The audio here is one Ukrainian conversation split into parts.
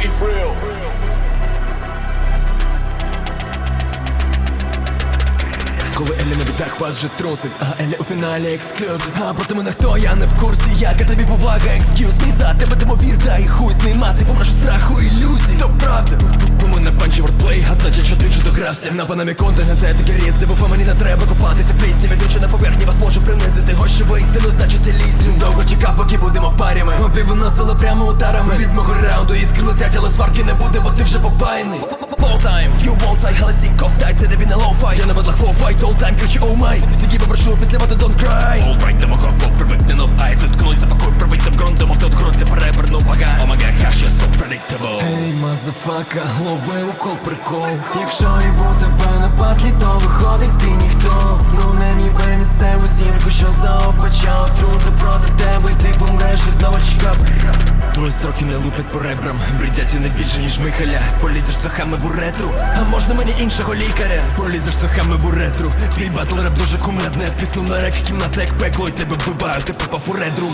E Frill. Коли Елі на бітах вас вже трусить, а Елі у фіналі ексклюзив. А проти мене хто, я не в курсі, яка тобі повага, екскюз мій за тебе демовір, та і хуй знімати помножу страху ілюзій. То правда, у мене панчі вордплей, а значить, що ти вже догрався На панамі контент, це таки різ, бо мені не треба купатися. Пісні Ведучи на поверхні вас може принизити. Гощу істину, значить Довго чекав, поки будемо в парі ми? Обі прямо ударами. Від мого раунду іскри летять, але сварки не буде, бо ти вже попаяний Full time, you won't tie, але стій ковтай, це не лоу-фай Я на батлах full fight, all time, кричу oh my. Ти тільки попрошу, після мати don't cry. All right, демохов, привикни, no ай Тут ткнулись запакуй, привик там ґрунт, демов тут груд, не переверну вага. God, hash, you're so predictable? Ей, мазафака, лови укол, прикол. Якщо і у тебе на батлі, то виходить ти ніхто. Ну не ніби місцеву зірку, що заопачав Отрути проти тебе, і ти помреш від новачка Твої строки не лупять по ребрам Бридять і не більше, ніж Михаля. Полізеш цехами в уретру А можна мені іншого лікаря? Полізеш цехами в уретру Твій батл реп дуже кумедне. Пісну на рек, кімната як пекло І тебе вбивають, ти попав у редру.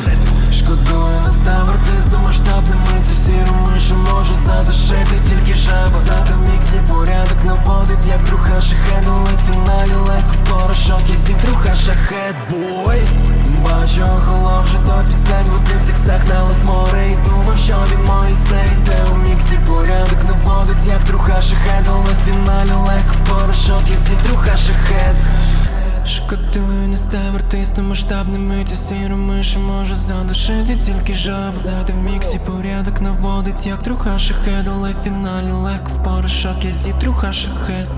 Шкодую, не став артистом масштабними Цю сіру мишу може задушити тільки жаба. Зато міксі порядок наводить, як труха шахет Але в фіналі легко в порошок і зі труха шахет бой. Бачу, охолов Шкодую, не став артистом масштабними Цю сіру мишу може задушити тільки жаб. Ззади в міксі порядок наводить, як труха шахет Але в фіналі легко в порошок, я зі труха шахет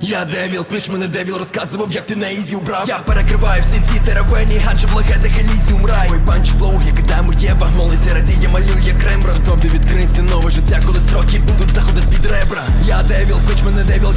я Девіл, клич мене Девіл, розказував, як ти на ізі убрав. Я перекриваю всі ці теревені, адже в легендах Елізіум рай. Мой панч флоу, як Адаму Єва Молиться радіє, малює крембра Тобі відкриється нове життя, коли строки будуть заходити під ребра. Я Девіл, клич мене Девіл,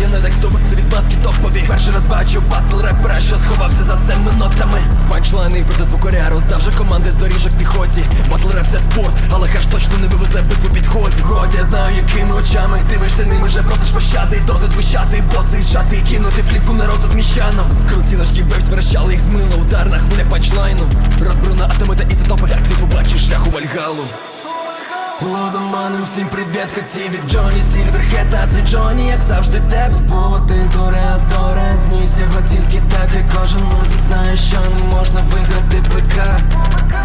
бачу батл репера, що сховався за семи нотами. Панчлайни проти звукоря роздав же команди з доріжок піхоті. Батл реп це спорт, але хаш точно не вивезе битву підході Годі, я знаю, якими очами дивишся ними, вже просиш пощади Досить вищати, боси зжати і кинути фліпку на розсуд міщанам. Круті ножки бейс вирощали їх змило Ударна хвиля панчлайну. Розбрана атомита і затопа, як ти побачиш шлях у Вальгалу Лодоманам всім привіт, хотів від Джоні Сільверхед, а це Джоні, як завжди деп Був один тореадоре, зніс його тільки так І кожен музик знає, що не можна виграти ПК.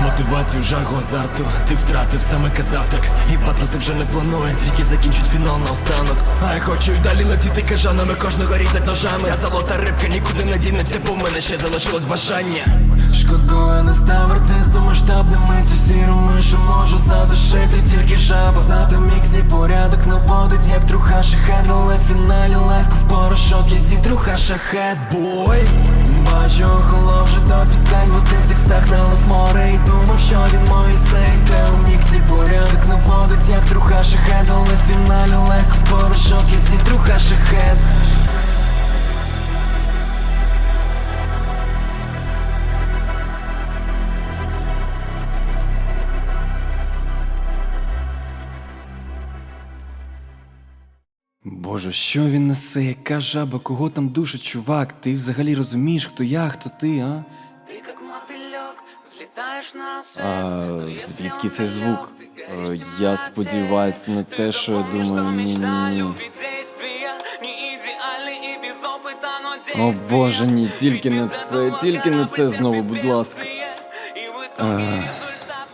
Мотивацію, жагу, азарту, ти втратив, саме казав так. І батлити вже не планує, тільки закінчить фінал на останок. А я хочу й далі летіти кажанами, кожного різать ножами. Ця золота рибка нікуди не дінеться, бо в мене ще залишилось бажання Шкодую, не став артистом масштабними Цю сіру мишу можу задушити тільки жаба. Зато міксі порядок наводить, як труха шахет Але в фіналі легко в порошок і зі труха шахет. Бой! Бачу, що він несе, яка жаба, кого там душить, чувак? Ти взагалі розумієш, хто я, хто ти, а? Ты как мотылек, взлетаешь на свет. А звідки цей звук? Е, Я сподіваюся, це не те, що я думаю, ні, ні, ні. О боже, ні, тільки не це, тільки не це знову, будь ласка. Е,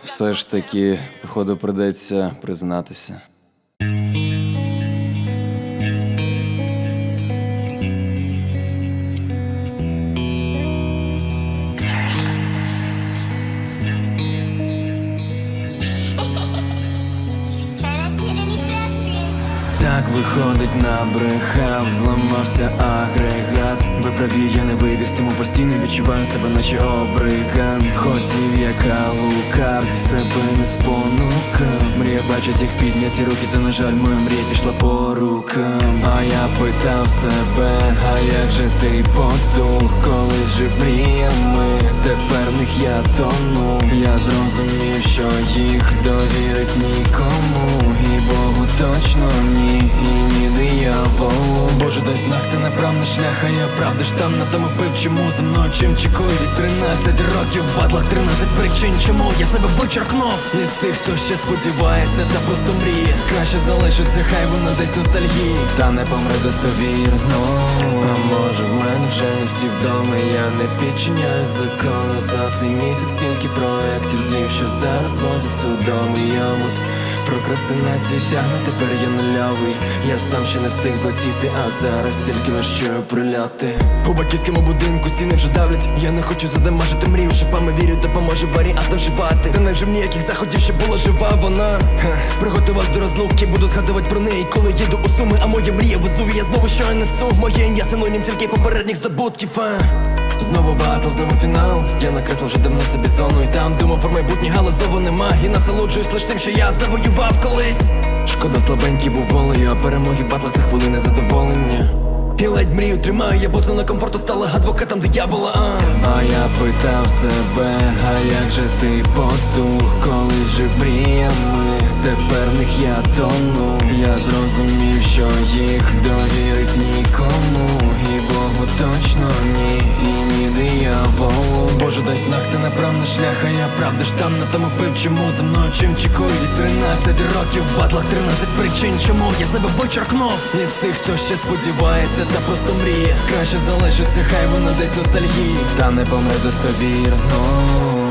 Все ж таки, походу, придеться признатися. Так виходить, набрехав, зламався агрегат. Ви праві, я не вивістиму постійно відчуваю себе, наче обриган. Хотів як алукард, себе не спонукав. Мрія бачить їх підняті руки, та на жаль, моя мрія пішла по рукам. А я питав себе, а як же ти потух, колись жив мріями, тепер в них я тону. Я зрозумів, що їх довірить нікому. І Богу точно ні, і ні дияволу. Боже, дай знак, ти направ на шлях а я правда ж там на тому вбив чому за мною чим чекаю від 13 років в батлах 13 причин, чому я себе вичеркнув. Із тих, хто ще сподівається та просто мріє. Краще залишиться, хай вона десь ностальгії. Та не помре достовірно. А може в мене вже не всі вдома Я не підчиняю закону За цей місяць стільки проєктів звів, що зараз водять судом. І йомут Прокрастинацію тягне, тепер я нульовий. Я сам ще не встиг злетіти, а зараз тільки лиш чую прильоти. У батьківському будинку стіни вже давлять. Я не хочу задамажити мрію, шипами вірю, допоможе варіантам вживати. Та невже в ніяких заходів ще була жива вона? Приготував до розлуки, буду згадувати про неї, коли їду у суми, а моя мрія везу, я знову що я несу. Моє ім'я синонім тільки попередніх здобутків а. Знову багато, знову фінал. Я накреслив вже давно собі зону І там. Думав про майбутнє, але зову нема. І насолоджуюсь лиш тим, що я завоював колись. Шкода слабенький був волею, а перемоги в батлах це хвилини задоволення і ледь мрію тримаю, я бо зона комфорту стала адвокатом диявола а. а я питав себе, а як же ти потух, коли жив мріями, тепер в них я тону. Я зрозумів, що їх довірить нікому. І Богу точно ні, дияволу Боже, дай знак, ти направ на шлях, а я правда ж там на тому вбив, чому за мною чим чекують. Від 13 років в батлах 13 причин, чому я себе вичеркнув Із тих, хто ще сподівається та просто мріє. Краще залишиться, хай вона десь ностальгії. Та не помре достовірно